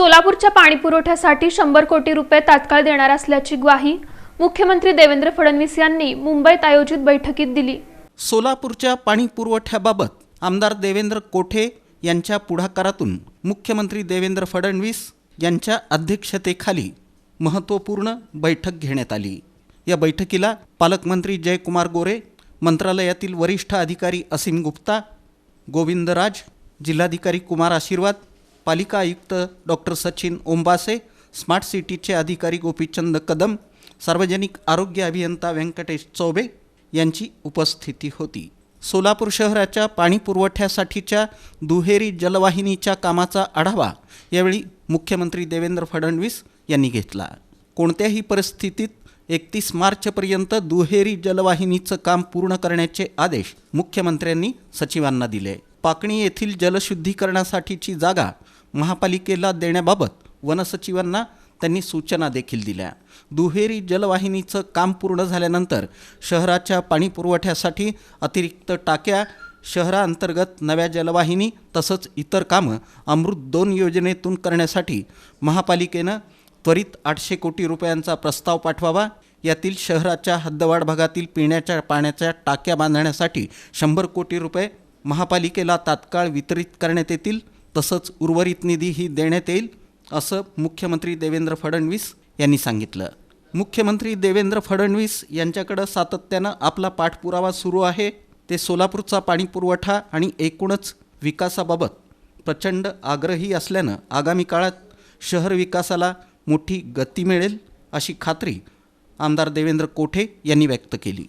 सोलापूरच्या पाणीपुरवठ्यासाठी शंभर कोटी रुपये तात्काळ देणार असल्याची ग्वाही मुख्यमंत्री देवेंद्र फडणवीस यांनी मुंबईत आयोजित बैठकीत दिली. सोलापूरच्या पाणी पुरवठ्याबाबत आमदार देवेंद्र कोठे यांच्या पुढाकारातून मुख्यमंत्री देवेंद्र फडणवीस यांच्या अध्यक्षतेखाली महत्त्वपूर्ण बैठक घेण्यात आली. या बैठकीला पालकमंत्री जयकुमार गोरे मंत्रालयातील वरिष्ठ अधिकारी असीम गुप्ता गोविंदराज जिल्हाधिकारी कुमार आशीर्वाद पालिका आयुक्त डॉक्टर सचिन ओंबासे स्मार्ट सिटीचे अधिकारी गोपीचंद कदम सार्वजनिक आरोग्य अभियंता व्यंकटेश चौबे यांची उपस्थिती होती. सोलापूर शहराच्या पाणी पुरवठ्यासाठीच्या दुहेरी जलवाहिनीच्या कामाचा आढावा यावेळी मुख्यमंत्री देवेंद्र फडणवीस यांनी घेतला. कोणत्याही परिस्थितीत एकतीस मार्चपर्यंत दुहेरी जलवाहिनीचं काम पूर्ण करण्याचे आदेश मुख्यमंत्र्यांनी सचिवांना दिले. पाकणी येथील जलशुद्धीकरणासाठीची जागा महापालिकेला देण्याबाबत वनसचिवांना त्यांनी सूचना देखील दिल्या. दुहेरी जलवाहिनीचं काम पूर्ण झाल्यानंतर शहराच्या पाणी पुरवठ्यासाठी अतिरिक्त टाक्या शहराअंतर्गत नव्या जलवाहिनी तसंच इतर कामं अमृत दोन योजनेतून करण्यासाठी महापालिकेनं त्वरित आठशे कोटी रुपयांचा प्रस्ताव पाठवावा. यातील शहराच्या हद्दवाढ भागातील पिण्याच्या पाण्याच्या टाक्या बांधण्यासाठी शंभर कोटी रुपये महापालिकेला तात्काळ वितरित करण्यात येतील. तसंच उर्वरित निधी ही देण्यात येईल असं मुख्यमंत्री देवेंद्र फडणवीस यांनी सांगितलं. मुख्यमंत्री देवेंद्र फडणवीस यांच्याकडं सातत्यानं आपला पाठपुरावा सुरू आहे. ते सोलापूरचा पाणी पुरवठा आणि एकूणच विकासाबाबत प्रचंड आग्रही असल्यानं आगामी काळात शहर विकासाला मोठी गती मिळेल अशी खात्री आमदार देवेंद्र कोठे यांनी व्यक्त केली.